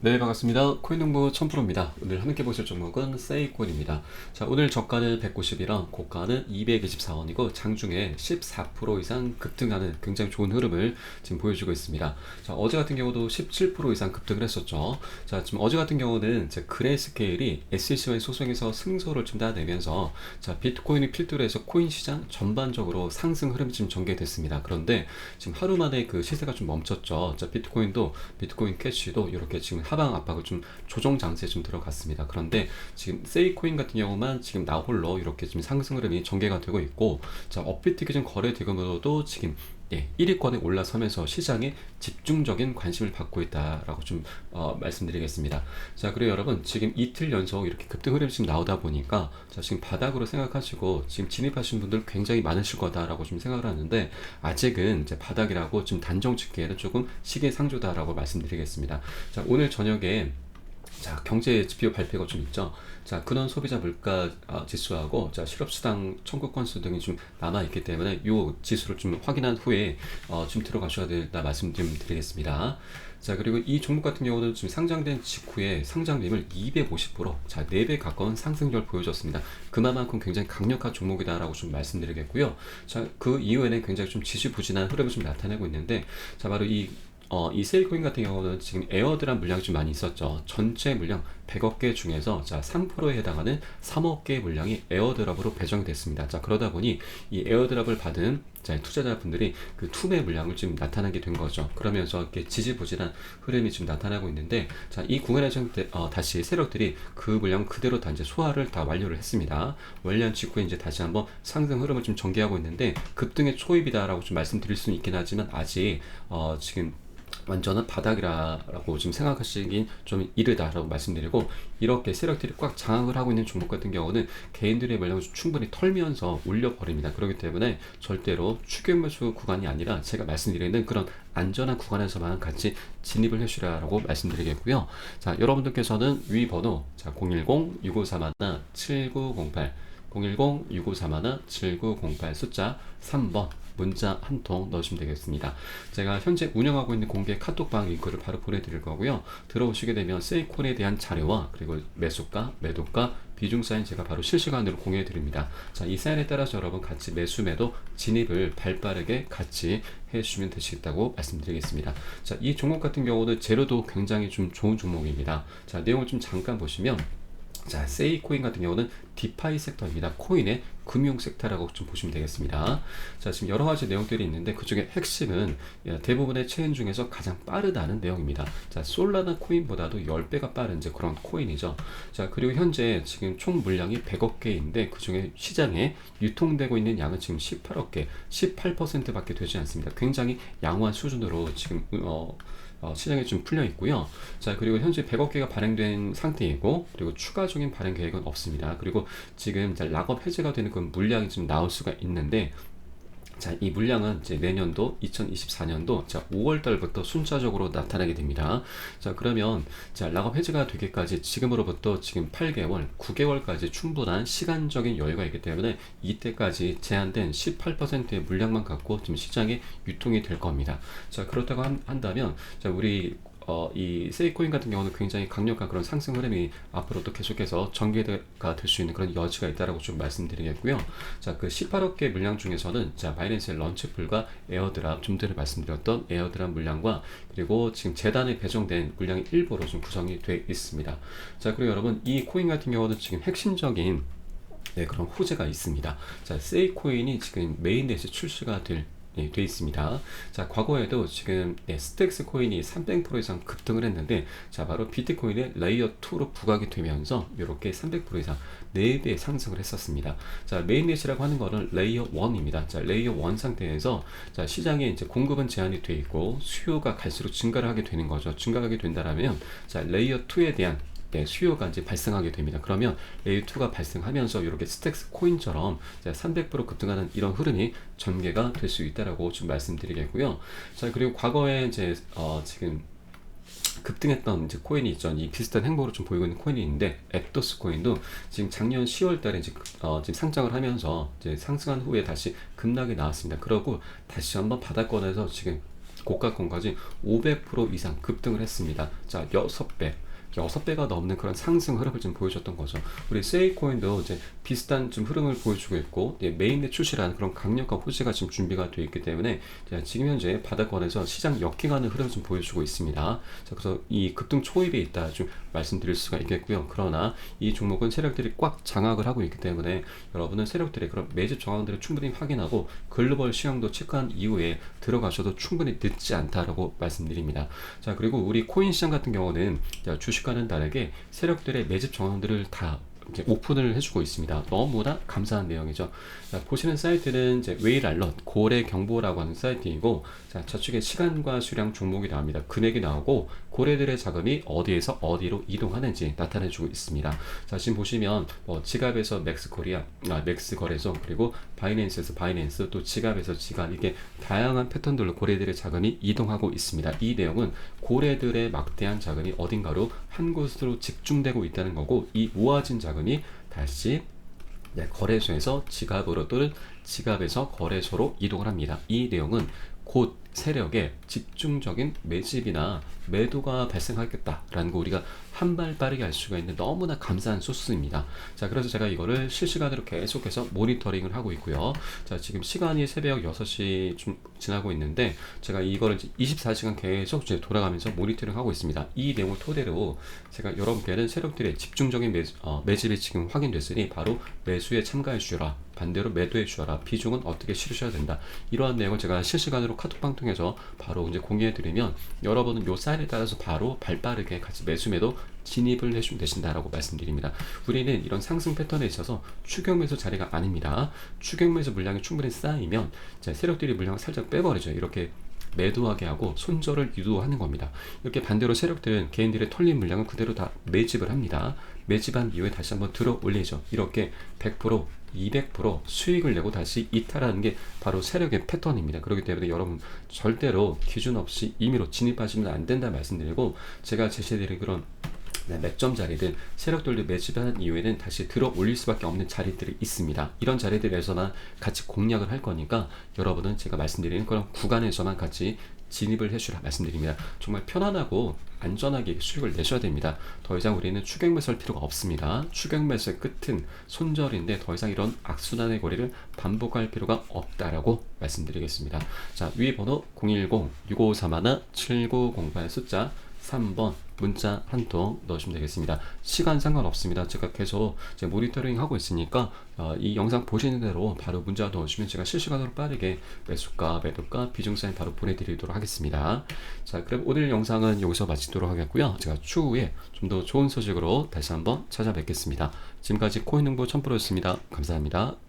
네 반갑습니다. 코인농부 천프로입니다. 오늘 함께 보실 종목은 세이콘입니다. 자 오늘 저가는 191원, 고가는 224원이고 장중에 14% 이상 급등하는 굉장히 좋은 흐름을 지금 보여주고 있습니다. 자 어제 같은 경우도 17% 이상 급등을 했었죠. 자 지금 어제 같은 경우는 이제 그레이스케일이 SEC와의 소송에서 승소를 좀 따내면서 자 비트코인이 필두로 해서 코인 시장 전반적으로 상승 흐름이 지금 전개됐습니다. 그런데 지금 하루 만에 그 시세가 좀 멈췄죠. 자 비트코인도 비트코인 캐시도 이렇게 지금 하방 압박을 좀 조정 장세에 좀 들어갔습니다. 그런데 지금 세이코인 같은 경우만 지금 나홀로 이렇게 지금 상승 흐름이 전개가 되고 있고 자 업비트 기준 거래 대금으로도 지금 예, 1위권에 올라서면서 시장에 집중적인 관심을 받고 있다라고 좀 어, 말씀드리겠습니다. 자, 그리고 여러분 지금 이틀 연속 이렇게 급등 흐름이 지금 나오다 보니까 자, 지금 바닥으로 생각하시고 지금 진입하신 분들 굉장히 많으실 거다라고 좀 생각을 하는데 아직은 이제 바닥이라고 좀 단정 짓기에는 조금 시기상조다라고 말씀드리겠습니다. 자, 오늘 저녁에 자, 경제 지표 발표가 좀 있죠. 자, 근원 소비자 물가 아, 지수하고 자, 실업수당 청구 건수 등이 좀 남아 있기 때문에 이 지수를 좀 확인한 후에 어, 좀 들어가셔야 된다 말씀 좀 드리겠습니다. 자, 그리고 이 종목 같은 경우는 지금 상장된 직후에 상장림을 250% 자, 4배 가까운 상승률 보여줬습니다. 그만큼 굉장히 강력한 종목이다라고 좀 말씀드리겠고요. 자, 그 이후에는 굉장히 좀 지지부진한 흐름을 좀 나타내고 있는데 자, 바로 이 어, 이 세일코인 같은 경우는 지금 에어드랍 물량이 좀 많이 있었죠. 전체 물량 100억 개 중에서 자 3%에 해당하는 3억 개의 물량이 에어드랍으로 배정이 됐습니다. 자 그러다 보니 이 에어드랍을 받은 자, 투자자분들이 그 투매 물량을 지금 나타나게 된 거죠. 그러면서 이렇게 지지부진한 흐름이 지금 나타나고 있는데 자이 구간에서 어, 다시 세력들이 그 물량 그대로 다 이제 소화를 다 완료를 했습니다. 완료한 직후에 이제 다시 한번 상승 흐름을 좀 전개하고 있는데 급등의 초입이다라고 좀 말씀드릴 수는 있긴 하지만 아직 어, 지금 완전한 바닥이라고 지금 생각하시긴 좀 이르다라고 말씀드리고 이렇게 세력들이 꽉 장악을 하고 있는 종목 같은 경우는 개인들의 물량을 충분히 털면서 올려버립니다. 그렇기 때문에 절대로 추격 매수 구간이 아니라 제가 말씀드리는 그런 안전한 구간에서만 같이 진입을 해주라라고 말씀드리겠고요. 자, 여러분들께서는 위 번호 자, 010-6531-7908 010-6531-7908 숫자 3번 문자 한 통 넣으시면 되겠습니다. 제가 현재 운영하고 있는 공개 카톡방 링크를 바로 보내드릴 거고요. 들어오시게 되면 세이콘에 대한 자료와 그리고 매수가, 매도가, 비중 사인 제가 바로 실시간으로 공유해 드립니다. 자, 이 사인에 따라서 여러분 같이 매수 매도 진입을 발빠르게 같이 해 주시면 되시겠다고 말씀드리겠습니다. 자, 이 종목 같은 경우는 재료도 굉장히 좀 좋은 종목입니다. 자, 내용을 좀 잠깐 보시면 자, 세이코인 같은 경우는 디파이 섹터입니다. 코인의 금융 섹터라고 좀 보시면 되겠습니다. 자, 지금 여러 가지 내용들이 있는데 그 중에 핵심은 대부분의 체인 중에서 가장 빠르다는 내용입니다. 자, 솔라나 코인보다도 10배가 빠른 이제 그런 코인이죠. 자, 그리고 현재 지금 총 물량이 100억 개인데 그 중에 시장에 유통되고 있는 양은 지금 18억 개, 18%밖에 되지 않습니다. 굉장히 양호한 수준으로 지금 어 어, 시장에 좀 풀려 있고요. 자, 그리고 현재 100억 개가 발행된 상태이고, 그리고 추가적인 발행 계획은 없습니다. 그리고 지금 락업 해제가 되는 그 물량이 좀 나올 수가 있는데, 자, 이 물량은 이제 내년도 2024년도 자, 5월 달부터 순차적으로 나타나게 됩니다. 자, 그러면 자, 락업 해제가 되기까지 지금으로부터 지금 8개월, 9개월까지 충분한 시간적인 여유가 있기 때문에 이때까지 제한된 18%의 물량만 갖고 지금 시장에 유통이 될 겁니다. 자, 그렇다고 한, 한다면 자, 우리 어, 이 세이코인 같은 경우는 굉장히 강력한 그런 상승 흐름이 앞으로도 계속해서 전개가 될 수 있는 그런 여지가 있다라고 좀 말씀드리겠고요. 자, 그 18억 개 물량 중에서는 자, 바이낸스의 런치풀과 에어드랍 좀 전에 말씀드렸던 에어드랍 물량과 그리고 지금 재단에 배정된 물량이 일부로 좀 구성이 되어 있습니다. 자, 그리고 여러분 이 코인 같은 경우는 지금 핵심적인 네, 그런 호재가 있습니다. 자, 세이코인이 지금 메인넷에 출시가 될 예, 돼 있습니다. 자, 과거에도 지금 네, 스택스 코인이 300% 이상 급등을 했는데 자, 바로 비트코인의 레이어 2로 부각이 되면서 이렇게 300% 이상 4배 상승을 했었습니다. 자, 메인넷이라고 하는 거는 레이어 1입니다. 자, 레이어 1 상태에서 자, 시장에 이제 공급은 제한이 돼 있고 수요가 갈수록 증가를 하게 되는 거죠. 증가하게 된다라면 자, 레이어 2에 대한 네, 수요가 이제 발생하게 됩니다. 그러면 레이 2가 발생하면서 이렇게 스택스 코인처럼 300% 급등하는 이런 흐름이 전개가 될 수 있다라고 좀 말씀드리겠고요. 자 그리고 과거에 이제 어, 지금 급등했던 이제 코인이 있죠. 이 비슷한 행보를 좀 보이고 있는 코인이 있는데 앱도스 코인도 지금 작년 10월 달에 이제 어, 지금 상장을 하면서 이제 상승한 후에 다시 급락이 나왔습니다. 그러고 다시 한번 바닥권에서 지금 고가권까지 500% 이상 급등을 했습니다. 자, 6배. 6배가 넘는 그런 상승 흐름을 좀 보여줬던 거죠. 우리 세이코인도 이제 비슷한 좀 흐름을 보여주고 있고 예, 메인넷 출시라는 그런 강력한 호재가 지금 준비가 되어 있기 때문에 자, 지금 현재 바닥권에서 시장 역행하는 흐름을 좀 보여주고 있습니다. 자, 그래서 이 급등 초입에 있다 좀 말씀드릴 수가 있겠고요. 그러나 이 종목은 세력들이 꽉 장악을 하고 있기 때문에 여러분은 세력들의 그런 매집 정황들을 충분히 확인하고 글로벌 시황도 체크한 이후에 들어가셔도 충분히 늦지 않다라고 말씀드립니다. 자, 그리고 우리 코인 시장 같은 경우는 자, 주식과는 다르게 세력들의 매집 정황들을 다 이제 오픈을 해주고 있습니다. 너무나 감사한 내용이죠. 자, 보시는 사이트는 이제 웨일 알럿 고래 경보라고 하는 사이트이고 자, 좌측에 시간과 수량 종목이 나옵니다. 금액이 나오고 고래들의 자금이 어디에서 어디로 이동하는지 나타내주고 있습니다. 자, 지금 보시면 뭐 지갑에서 맥스코리아, 아, 맥스거래소 그리고 바이낸스에서 바이낸스 또 지갑에서 지갑 이게 다양한 패턴들로 고래들의 자금이 이동하고 있습니다. 이 내용은 고래들의 막대한 자금이 어딘가로 한 곳으로 집중되고 있다는 거고 이 모아진 자금 이 다시 네, 거래소에서 지갑으로 또는 지갑에서 거래소로 이동을 합니다. 이 내용은 곧 세력의 집중적인 매집이나 매도가 발생하겠다라는 거 우리가 한 발 빠르게 알 수가 있는 너무나 감사한 소스입니다. 자, 그래서 제가 이거를 실시간으로 계속해서 모니터링을 하고 있고요. 자, 지금 시간이 새벽 6시 좀 지나고 있는데 제가 이거를 24시간 계속 돌아가면서 모니터링 하고 있습니다. 이 내용을 토대로 제가 여러분께는 세력들의 집중적인 매, 어, 매집이 지금 확인됐으니 바로 매수에 참가해 주라. 반대로 매도해 주어라. 비중은 어떻게 실으셔야 된다. 이러한 내용을 제가 실시간으로 카톡방 통해서 바로 이제 공유해 드리면 여러분은 요 사인에 따라서 바로 발빠르게 같이 매수 매도 진입을 해주면 되신다라고 말씀드립니다. 우리는 이런 상승 패턴에 있어서 추격 매수 자리가 아닙니다. 추격 매수 물량이 충분히 쌓이면 자, 세력들이 물량을 살짝 빼버리죠. 이렇게 매도하게 하고 손절을 유도하는 겁니다. 이렇게 반대로 세력들은 개인들의 털린 물량을 그대로 다 매집을 합니다. 매집한 이후에 다시 한번 들어 올리죠. 이렇게 100% 200% 수익을 내고 다시 이탈하는 게 바로 세력의 패턴입니다. 그렇기 때문에 여러분 절대로 기준 없이 임의로 진입하시면 안 된다 말씀드리고 제가 제시해드린 그런 네, 맥점 자리들 세력들도 매집한 이후에는 다시 들어 올릴 수밖에 없는 자리들이 있습니다. 이런 자리들에서만 같이 공략을 할 거니까 여러분은 제가 말씀드리는 그런 구간에서만 같이 진입을 해주라 말씀드립니다. 정말 편안하고 안전하게 수익을 내셔야 됩니다. 더 이상 우리는 추격 매수할 필요가 없습니다. 추격 매수의 끝은 손절인데 더 이상 이런 악순환의 거리를 반복할 필요가 없다라고 말씀드리겠습니다. 자, 위 번호 010-6531-7908 숫자 3번 문자 한 통 넣으시면 되겠습니다. 시간 상관없습니다. 제가 계속 이제 모니터링 하고 있으니까 어, 이 영상 보시는 대로 바로 문자 넣으시면 제가 실시간으로 빠르게 매수가, 매도가, 비중 사인 바로 보내드리도록 하겠습니다. 자, 그럼 오늘 영상은 여기서 마치도록 하겠고요. 제가 추후에 좀 더 좋은 소식으로 다시 한번 찾아뵙겠습니다. 지금까지 코인 홍보 첨프로였습니다. 감사합니다.